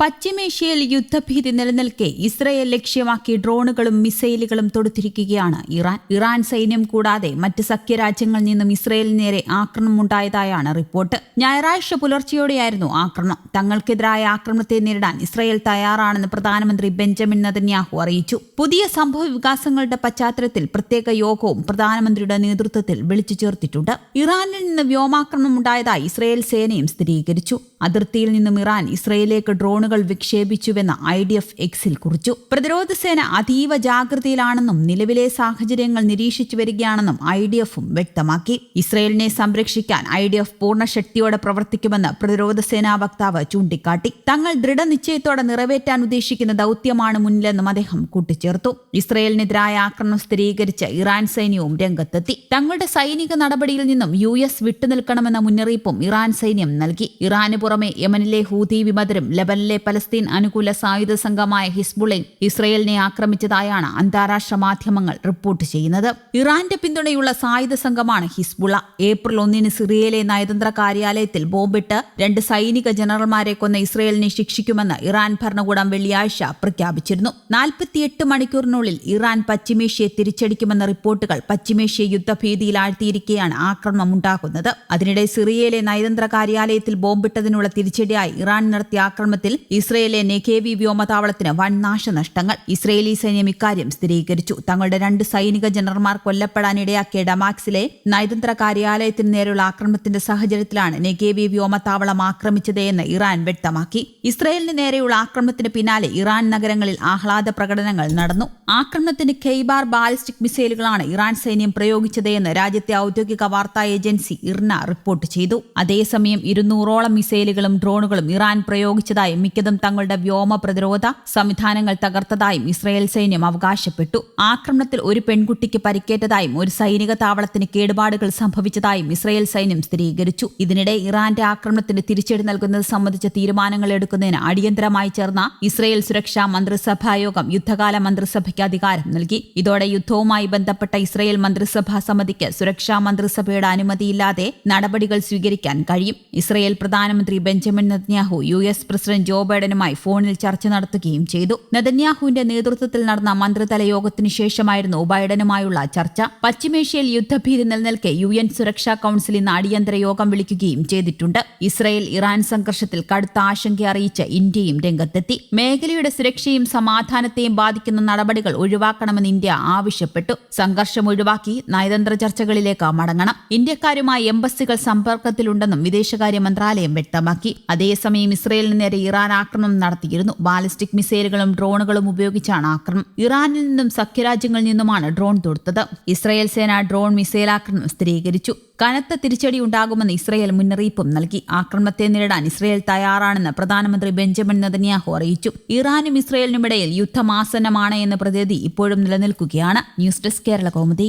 പശ്ചിമേഷ്യയിൽ യുദ്ധഭീതി നിലനിൽക്കെ ഇസ്രയേൽ ലക്ഷ്യമാക്കി ഡ്രോണുകളും മിസൈലുകളും തൊടുത്തിരിക്കുകയാണ് ഇറാൻ. ഇറാൻ സൈന്യം കൂടാതെ മറ്റ് സഖ്യരാജ്യങ്ങളിൽ നിന്നും ഇസ്രയേലിന് നേരെ ആക്രമണമുണ്ടായതായാണ് റിപ്പോർട്ട്. ഞായറാഴ്ച പുലർച്ചെയോടെയായിരുന്നു ആക്രമണം. തങ്ങൾക്കെതിരായ ആക്രമണത്തെ നേരിടാൻ ഇസ്രയേൽ തയ്യാറാണെന്ന് പ്രധാനമന്ത്രി ബെഞ്ചമിൻ നദന്യാഹു അറിയിച്ചു. പുതിയ സംഭവ വികാസങ്ങളുടെ പശ്ചാത്തലത്തിൽ പ്രത്യേക യോഗവും പ്രധാനമന്ത്രിയുടെ നേതൃത്വത്തിൽ വിളിച്ചു ചേർത്തിട്ടുണ്ട്. ഇറാനിൽ നിന്ന് വ്യോമാക്രമണം ഉണ്ടായതായി ഇസ്രയേൽ സേനയും സ്ഥിരീകരിച്ചു. അതിർത്തിയിൽ നിന്നും ഇറാൻ ഇസ്രയേലിലേക്ക് ഡ്രോണുകൾ വിക്ഷേപിച്ചുവെന്ന് ഐ ഡി എഫ് എക്സിൽ കുറിച്ചു. പ്രതിരോധ സേന അതീവ ജാഗ്രതയിലാണെന്നും നിലവിലെ സാഹചര്യങ്ങൾ നിരീക്ഷിച്ചു വരികയാണെന്നും ഐ ഡി എഫും വ്യക്തമാക്കി. ഇസ്രയേലിനെ സംരക്ഷിക്കാൻ ഐ ഡി എഫ് പൂർണ ശക്തിയോടെ പ്രവർത്തിക്കുമെന്ന് പ്രതിരോധ സേനാ വക്താവ് ചൂണ്ടിക്കാട്ടി. തങ്ങൾ ദൃഢനിശ്ചയത്തോടെ നിറവേറ്റാൻ ഉദ്ദേശിക്കുന്ന ദൗത്യമാണ് മുന്നിലെന്നും അദ്ദേഹം കൂട്ടിച്ചേർത്തു. ഇസ്രയേലിനെതിരായ ആക്രമണം സ്ഥിരീകരിച്ച് ഇറാൻ സൈന്യവും രംഗത്തെത്തി. തങ്ങളുടെ സൈനിക നടപടിയിൽ നിന്നും യു എസ് വിട്ടുനിൽക്കണമെന്ന മുന്നറിയിപ്പും ഇറാൻ സൈന്യം നൽകി. ഇറാന് പുറമെ യമനിലെ ഹൂതി വിമതരും ലബനിലെ പലസ്തീൻ അനുകൂല സായുധ സംഘമായ ഹിസ്ബുളെ ഇസ്രയേലിനെ ആക്രമിച്ചതായാണ് അന്താരാഷ്ട്ര മാധ്യമങ്ങൾ റിപ്പോർട്ട് ചെയ്യുന്നത്. ഇറാന്റെ പിന്തുണയുള്ള സായുധ സംഘമാണ് ഹിസ്ബുള ഏപ്രിൽ ഒന്നിന് സിറിയയിലെ നയതന്ത്ര കാര്യാലയത്തിൽ ബോംബിട്ട് രണ്ട് സൈനിക ജനറൽമാരെ കൊന്ന ഇസ്രയേലിനെ ശിക്ഷിക്കുമെന്ന് ഇറാൻ ഭരണകൂടം വെള്ളിയാഴ്ച പ്രഖ്യാപിച്ചിരുന്നു. നാൽപ്പത്തിയെട്ട് മണിക്കൂറിനുള്ളിൽ ഇറാൻ പശ്ചിമേഷ്യയെ തിരിച്ചടിക്കുമെന്ന റിപ്പോർട്ടുകൾ പശ്ചിമേഷ്യ യുദ്ധഭീതിയിലാഴ്ത്തിയിരിക്കെയാണ് ആക്രമണം ഉണ്ടാകുന്നത് അതിനിടെ സിറിയയിലെ നയതന്ത്ര കാര്യാലയത്തിൽ ബോംബിട്ടതിനുള്ള തിരിച്ചടിയായി ഇറാൻ നടത്തിയ ആക്രമണത്തിൽ ഇസ്രയേലിലെ നെഖേവി വ്യോമതാവളത്തിന് വൻ നാശനഷ്ടങ്ങൾ. ഇസ്രയേലി സൈന്യം ഇക്കാര്യം സ്ഥിരീകരിച്ചു. തങ്ങളുടെ രണ്ട് സൈനിക ജനറൽമാർ കൊല്ലപ്പെടാനിടയാക്കിയ ഡമാക്സിലെ നയതന്ത്ര കാര്യാലയത്തിന് നേരെയുള്ള ആക്രമണത്തിന്റെ സാഹചര്യത്തിലാണ് നെഗേവി വ്യോമതാവളം ആക്രമിച്ചത് എന്ന് ഇറാൻ വ്യക്തമാക്കി. ഇസ്രയേലിന് നേരെയുള്ള ആക്രമണത്തിന് പിന്നാലെ ഇറാൻ നഗരങ്ങളിൽ ആഹ്ലാദ പ്രകടനങ്ങൾ നടന്നു. ആക്രമണത്തിന് ഖെയ്ബാർ ബാലിസ്റ്റിക് മിസൈലുകളാണ് ഇറാൻ സൈന്യം പ്രയോഗിച്ചത് എന്ന് രാജ്യത്തെ ഔദ്യോഗിക വാർത്താ ഏജൻസി ഇർന റിപ്പോർട്ട് ചെയ്തു. അതേസമയം ഇരുന്നൂറോളം മിസൈലുകളും ഡ്രോണുകളും ഇറാൻ പ്രയോഗിച്ചതായും മിക്കതും തങ്ങളുടെ വ്യോമ പ്രതിരോധ സംവിധാനങ്ങൾ തകർത്തതായും ഇസ്രായേൽ സൈന്യം അവകാശപ്പെട്ടു. ആക്രമണത്തിൽ ഒരു പെൺകുട്ടിക്ക് പരിക്കേറ്റതായും ഒരു സൈനിക താവളത്തിന് കേടുപാടുകൾ സംഭവിച്ചതായും ഇസ്രായേൽ സൈന്യം സ്ഥിരീകരിച്ചു. ഇതിനിടെ ഇറാന്റെ ആക്രമണത്തിന് തിരിച്ചടി നൽകുന്നത് സംബന്ധിച്ച തീരുമാനങ്ങൾ എടുക്കുന്നതിന് അടിയന്തരമായി ചേർന്ന ഇസ്രായേൽ സുരക്ഷാ മന്ത്രിസഭാ യോഗം യുദ്ധകാല മന്ത്രിസഭയ്ക്ക് അധികാരം നൽകി. ഇതോടെ യുദ്ധവുമായി ബന്ധപ്പെട്ട ഇസ്രായേൽ മന്ത്രിസഭാ സമിതിക്ക് സുരക്ഷാ മന്ത്രിസഭയുടെ അനുമതിയില്ലാതെ നടപടികൾ സ്വീകരിക്കാൻ കഴിയും. ഇസ്രായേൽ പ്രധാനമന്ത്രി Benjamin Netanyahu U S president Joe ബൈഡനുമായി ഫോണിൽ ചർച്ച നടത്തുകയും ചെയ്തു. നെതന്യാഹുവിന്റെ നേതൃത്വത്തിൽ നടന്ന മന്ത്രിതല യോഗത്തിനു ശേഷമായിരുന്നു ബൈഡനുമായുള്ള ചർച്ച. പശ്ചിമേഷ്യയിൽ യുദ്ധഭീതി നിലനിൽക്കെ യു എൻ സുരക്ഷാ കൌൺസിൽ ഇന്ന് അടിയന്തര യോഗം വിളിക്കുകയും ചെയ്തിട്ടുണ്ട്. ഇസ്രയേൽ ഇറാൻ സംഘർഷത്തിൽ കടുത്ത ആശങ്ക അറിയിച്ച് ഇന്ത്യയും രംഗത്തെത്തി. മേഖലയുടെ സുരക്ഷയും സമാധാനത്തെയും ബാധിക്കുന്ന നടപടികൾ ഒഴിവാക്കണമെന്ന് ഇന്ത്യ ആവശ്യപ്പെട്ടു. സംഘർഷം ഒഴിവാക്കി നയതന്ത്ര ചർച്ചകളിലേക്ക് മടങ്ങണം. ഇന്ത്യക്കാരുമായി എംബസികൾ സമ്പർക്കത്തിലുണ്ടെന്നും വിദേശകാര്യ മന്ത്രാലയം വ്യക്തമാക്കി. അതേസമയം ഇസ്രയേലിന് നേരെ ഇറാൻ ആക്രമണം നടത്തിയിരുന്നു. ബാലിസ്റ്റിക് മിസൈലുകളും ഡ്രോണുകളും ഉപയോഗിച്ചാണ് ആക്രമണം ഇറാനിൽ നിന്നും സഖ്യരാജ്യങ്ങളിൽ നിന്നുമാണ് ഡ്രോൺ തൊടുത്തത്. ഇസ്രായേൽ സേന ഡ്രോൺ മിസൈൽ ആക്രമണം സ്ഥിരീകരിച്ചു. കനത്ത തിരിച്ചടി ഉണ്ടാകുമെന്ന് ഇസ്രയേൽ മുന്നറിയിപ്പും നൽകി. ആക്രമണത്തെ നേരിടാൻ ഇസ്രയേൽ തയ്യാറാണെന്ന് പ്രധാനമന്ത്രി ബെഞ്ചമിൻ നെതന്യാഹു അറിയിച്ചു. ഇറാനും ഇസ്രയേലിനുമിടയിൽ യുദ്ധമാസന്നമാണ് എന്ന പ്രതീതി ഇപ്പോഴും നിലനിൽക്കുകയാണ്. News desk Kerala Kaumudi.